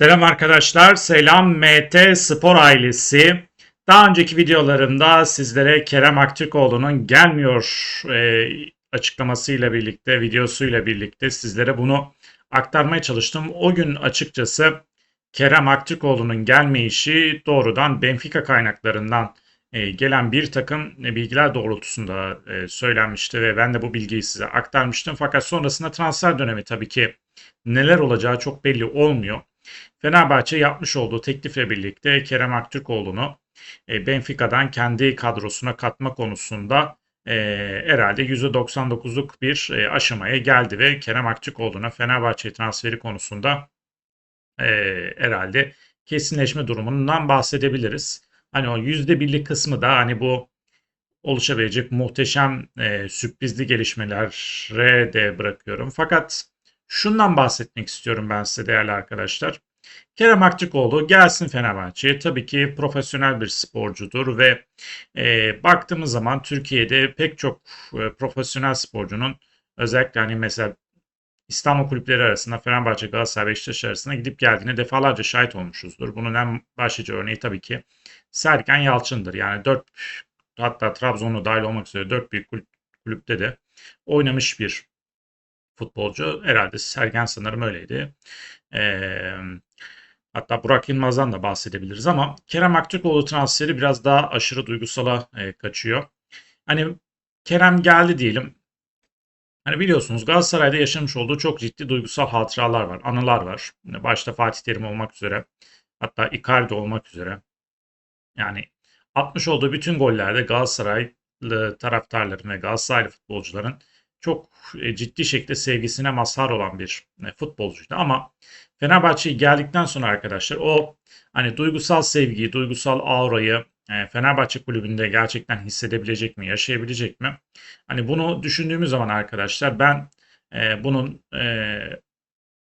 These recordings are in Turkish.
Selam arkadaşlar, selam MT Spor ailesi. Daha önceki videolarımda sizlere Kerem Aktürkoğlu'nun gelmiyor e, açıklamasıyla birlikte, videosuyla birlikte sizlere bunu aktarmaya çalıştım. O gün açıkçası Kerem Aktürkoğlu'nun gelmeyişi doğrudan Benfica kaynaklarından e, gelen bir takım bilgiler doğrultusunda e, söylenmişti ve ben de bu bilgiyi size aktarmıştım. Fakat sonrasında transfer dönemi tabii ki neler olacağı çok belli olmuyor. Fenerbahçe yapmış olduğu teklifle birlikte Kerem Aktürkoğlu'nu e, Benfica'dan kendi kadrosuna katma konusunda e, herhalde %99'luk bir e, aşamaya geldi ve Kerem Aktürkoğlu'na Fenerbahçe transferi konusunda e, herhalde kesinleşme durumundan bahsedebiliriz. Hani o %1'lik kısmı da hani bu oluşabilecek muhteşem e, sürprizli gelişmelere de bırakıyorum. Fakat şundan bahsetmek istiyorum ben size değerli arkadaşlar. Kerem Aktürkoğlu gelsin Fenerbahçe'ye. Tabii ki profesyonel bir sporcudur ve e, baktığımız zaman Türkiye'de pek çok e, profesyonel sporcunun özellikle hani mesela İstanbul kulüpleri arasında Fenerbahçe, Galatasaray, Beşiktaş arasında gidip geldiğine defalarca şahit olmuşuzdur. Bunun en başlıca örneği tabii ki Sergen Yalçın'dır. Yani 4 hatta Trabzon'u dahil olmak üzere 4 büyük kulüp, kulüpte de oynamış bir futbolcu. Herhalde Sergen sanırım öyleydi. Ee, hatta Burak Yılmaz'dan da bahsedebiliriz ama Kerem Aktürkoğlu transferi biraz daha aşırı duygusala e, kaçıyor. Hani Kerem geldi diyelim. Hani biliyorsunuz Galatasaray'da yaşamış olduğu çok ciddi duygusal hatıralar var, anılar var. Başta Fatih Terim olmak üzere, hatta Icardi olmak üzere. Yani atmış olduğu bütün gollerde Galatasaraylı taraftarların ve Galatasaraylı futbolcuların çok e, ciddi şekilde sevgisine mazhar olan bir e, futbolcuydu. Ama Fenerbahçe'ye geldikten sonra arkadaşlar o hani duygusal sevgiyi, duygusal aurayı e, Fenerbahçe kulübünde gerçekten hissedebilecek mi, yaşayabilecek mi? Hani bunu düşündüğümüz zaman arkadaşlar ben bunun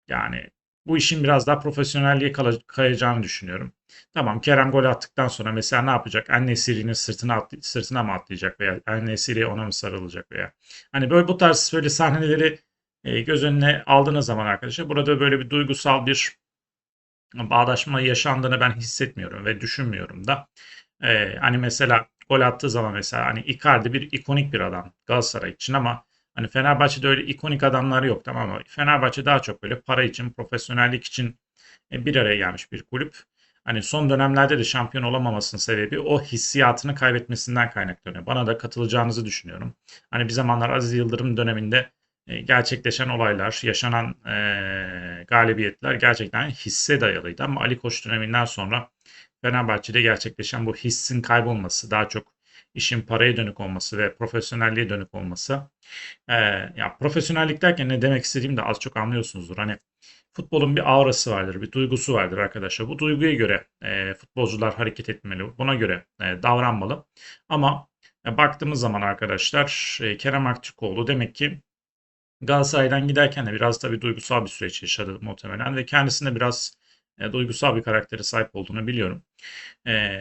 yani bu işin biraz daha profesyonelliğe kayacağını düşünüyorum. Tamam Kerem gol attıktan sonra mesela ne yapacak? Ennesiri'nin sırtına sırtına mı atlayacak veya Ennesiri ona mı sarılacak veya hani böyle bu tarz böyle sahneleri e, göz önüne aldığınız zaman arkadaşlar burada böyle bir duygusal bir bağdaşma yaşandığını ben hissetmiyorum ve düşünmüyorum da. E, hani mesela gol attığı zaman mesela hani Icardi bir ikonik bir adam Galatasaray için ama Hani Fenerbahçe'de öyle ikonik adamlar yok tamam mı? Fenerbahçe daha çok böyle para için, profesyonellik için e, bir araya gelmiş bir kulüp. Hani son dönemlerde de şampiyon olamamasının sebebi o hissiyatını kaybetmesinden kaynaklanıyor. Bana da katılacağınızı düşünüyorum. Hani bir zamanlar Aziz Yıldırım döneminde e, gerçekleşen olaylar, yaşanan e, galibiyetler gerçekten hisse dayalıydı. Ama Ali Koç döneminden sonra Fenerbahçe'de gerçekleşen bu hissin kaybolması, daha çok işin paraya dönük olması ve profesyonelliğe dönük olması. Ee, ya profesyonellik derken ne demek istediğimi de az çok anlıyorsunuzdur. Hani futbolun bir aurası vardır, bir duygusu vardır arkadaşlar. Bu duyguya göre e, futbolcular hareket etmeli, buna göre e, davranmalı. Ama e, baktığımız zaman arkadaşlar e, Kerem Aktürkoğlu demek ki Galatasaray'dan giderken de biraz tabii duygusal bir süreç yaşadı muhtemelen ve kendisinde biraz e, duygusal bir karaktere sahip olduğunu biliyorum. E,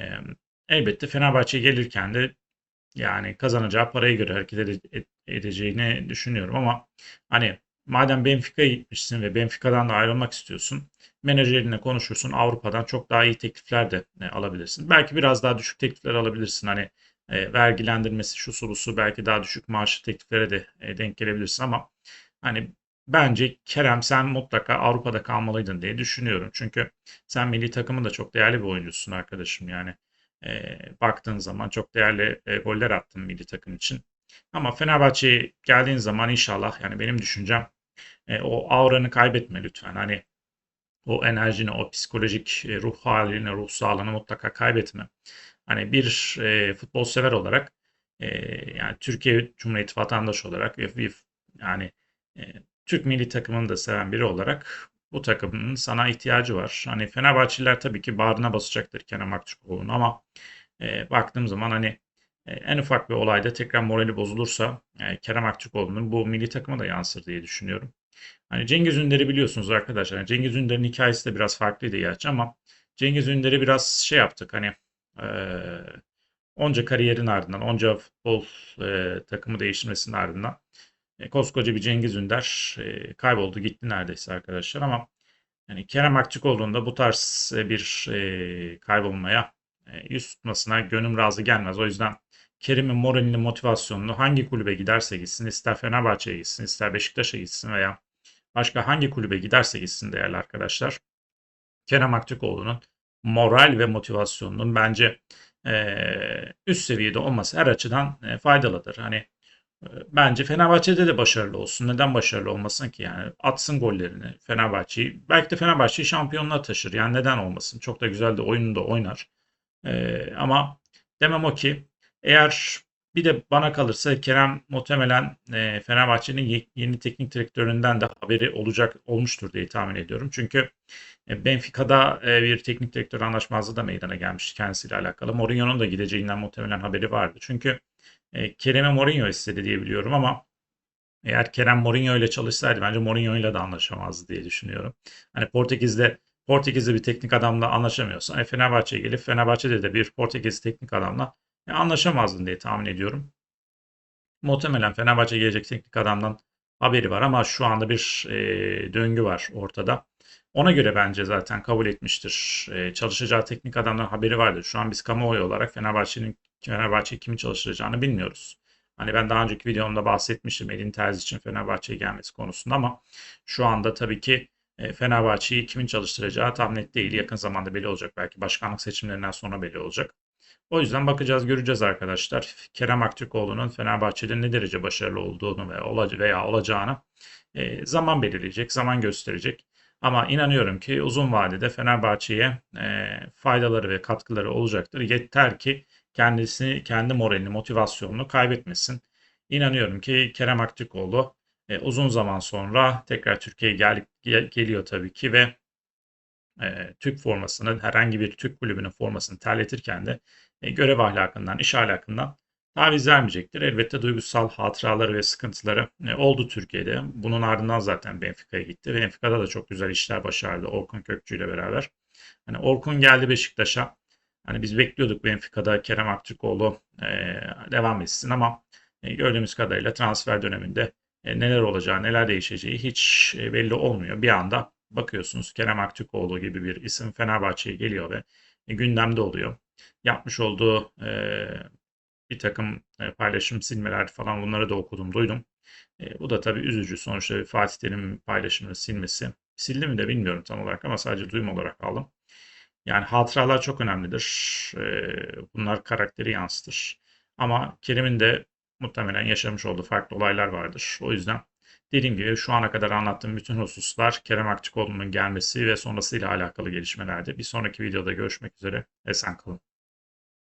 elbette Fenerbahçe gelirken de yani kazanacağı paraya göre hareket ede- edeceğini düşünüyorum ama hani madem Benfica'ya gitmişsin ve Benfica'dan da ayrılmak istiyorsun menajerinle konuşursun Avrupa'dan çok daha iyi teklifler de e, alabilirsin. Belki biraz daha düşük teklifler alabilirsin hani e, vergilendirmesi şu sorusu belki daha düşük maaşlı tekliflere de e, denk gelebilirsin ama hani bence Kerem sen mutlaka Avrupa'da kalmalıydın diye düşünüyorum. Çünkü sen milli takımın da çok değerli bir oyuncusun arkadaşım yani e, baktığın zaman çok değerli e, goller attın milli takım için. Ama Fenerbahçe'ye geldiğin zaman inşallah yani benim düşüncem e, o auranı kaybetme lütfen. Hani o enerjini, o psikolojik e, ruh halini, ruh sağlığını mutlaka kaybetme. Hani bir e, futbol sever olarak e, yani Türkiye Cumhuriyeti vatandaşı olarak ve bir yani e, Türk milli takımını da seven biri olarak bu takımın sana ihtiyacı var. Hani Fenerbahçeliler tabii ki bağrına basacaktır Kerem Aktürkoğlu'nun ama e, baktığım zaman hani en ufak bir olayda tekrar morali bozulursa e, Kerem Aktürkoğlu'nun bu milli takıma da yansır diye düşünüyorum. Hani Cengiz Ünder'i biliyorsunuz arkadaşlar. Yani Cengiz Ünder'in hikayesi de biraz farklıydı gerçi ama Cengiz Ünder'i biraz şey yaptık hani e, onca kariyerin ardından, onca futbol e, takımı değiştirmesinin ardından e, koskoca bir Cengiz Ünder e, kayboldu gitti neredeyse arkadaşlar ama Yani Kerem Aktürkoğlu'nda bu tarz e, bir e, kaybolmaya, e, yüz tutmasına gönlüm razı gelmez. O yüzden Kerim'in moralini, motivasyonunu hangi kulübe giderse gitsin, ister Fenerbahçe'ye gitsin, ister Beşiktaş'a gitsin veya başka hangi kulübe giderse gitsin değerli arkadaşlar. Kerem Aktürkoğlu'nun moral ve motivasyonunun bence e, üst seviyede olması her açıdan e, faydalıdır. Hani e, bence Fenerbahçe'de de başarılı olsun. Neden başarılı olmasın ki? Yani atsın gollerini Fenerbahçe'yi. Belki de Fenerbahçe'yi şampiyonluğa taşır. Yani neden olmasın? Çok da güzel de oyunu da oynar. E, ama demem o ki eğer bir de bana kalırsa Kerem muhtemelen e, Fenerbahçe'nin ye- yeni teknik direktöründen de haberi olacak olmuştur diye tahmin ediyorum. Çünkü e, Benfica'da e, bir teknik direktör anlaşmazlığı da meydana gelmişti kendisiyle alakalı. Mourinho'nun da gideceğinden muhtemelen haberi vardı. Çünkü e, Kerem'e Mourinho istedi diye biliyorum ama eğer Kerem Mourinho ile çalışsaydı bence Mourinho ile de anlaşamazdı diye düşünüyorum. Hani Portekiz'de Portekiz'de bir teknik adamla anlaşamıyorsan e, Fenerbahçe'ye gelip Fenerbahçe'de de bir Portekiz teknik adamla e, anlaşamazdın diye tahmin ediyorum. Muhtemelen Fenerbahçe gelecek teknik adamdan haberi var ama şu anda bir e, döngü var ortada. Ona göre bence zaten kabul etmiştir. E, çalışacağı teknik adamdan haberi vardır. Şu an biz kamuoyu olarak Fenerbahçe'nin Fenerbahçe kimi çalıştıracağını bilmiyoruz. Hani ben daha önceki videomda bahsetmiştim Edin Terzi için Fenerbahçe'ye gelmesi konusunda ama şu anda tabii ki Fenerbahçe'yi kimin çalıştıracağı tam net değil. Yakın zamanda belli olacak. Belki başkanlık seçimlerinden sonra belli olacak. O yüzden bakacağız, göreceğiz arkadaşlar. Kerem Aktürkoğlu'nun Fenerbahçe'de ne derece başarılı olduğunu veya, veya olacağını e, zaman belirleyecek, zaman gösterecek. Ama inanıyorum ki uzun vadede Fenerbahçe'ye e, faydaları ve katkıları olacaktır. Yeter ki kendisi, kendi moralini, motivasyonunu kaybetmesin. İnanıyorum ki Kerem Aktürkoğlu e, uzun zaman sonra tekrar Türkiye'ye gel, gel, geliyor tabii ki ve e, Türk formasını, herhangi bir Türk kulübünün formasını terletirken de e, görev ahlakından, iş ahlakından taviz vermeyecektir. Elbette duygusal hatıraları ve sıkıntıları e, oldu Türkiye'de. Bunun ardından zaten Benfica'ya gitti. Benfica'da da çok güzel işler başardı Orkun Kökçü ile beraber. Hani Orkun geldi Beşiktaş'a. Hani biz bekliyorduk Benfica'da Kerem Aktürkoğlu e, devam etsin ama e, gördüğümüz kadarıyla transfer döneminde neler olacağı, neler değişeceği hiç e, belli olmuyor. Bir anda bakıyorsunuz Kerem Aktürkoğlu gibi bir isim Fenerbahçe'ye geliyor ve e, gündemde oluyor. Yapmış olduğu e, bir takım e, paylaşım silmeler falan bunları da okudum, duydum. E, bu da tabii üzücü. Sonuçta Fatih Terim'in paylaşımını silmesi. Sildi mi de bilmiyorum tam olarak ama sadece duyum olarak aldım. Yani hatıralar çok önemlidir. E, bunlar karakteri yansıtır. Ama Kerim'in de muhtemelen yaşamış olduğu farklı olaylar vardır. O yüzden dediğim gibi şu ana kadar anlattığım bütün hususlar Kerem Aktürkoğlu'nun gelmesi ve sonrasıyla alakalı gelişmelerde. Bir sonraki videoda görüşmek üzere. Esen kalın.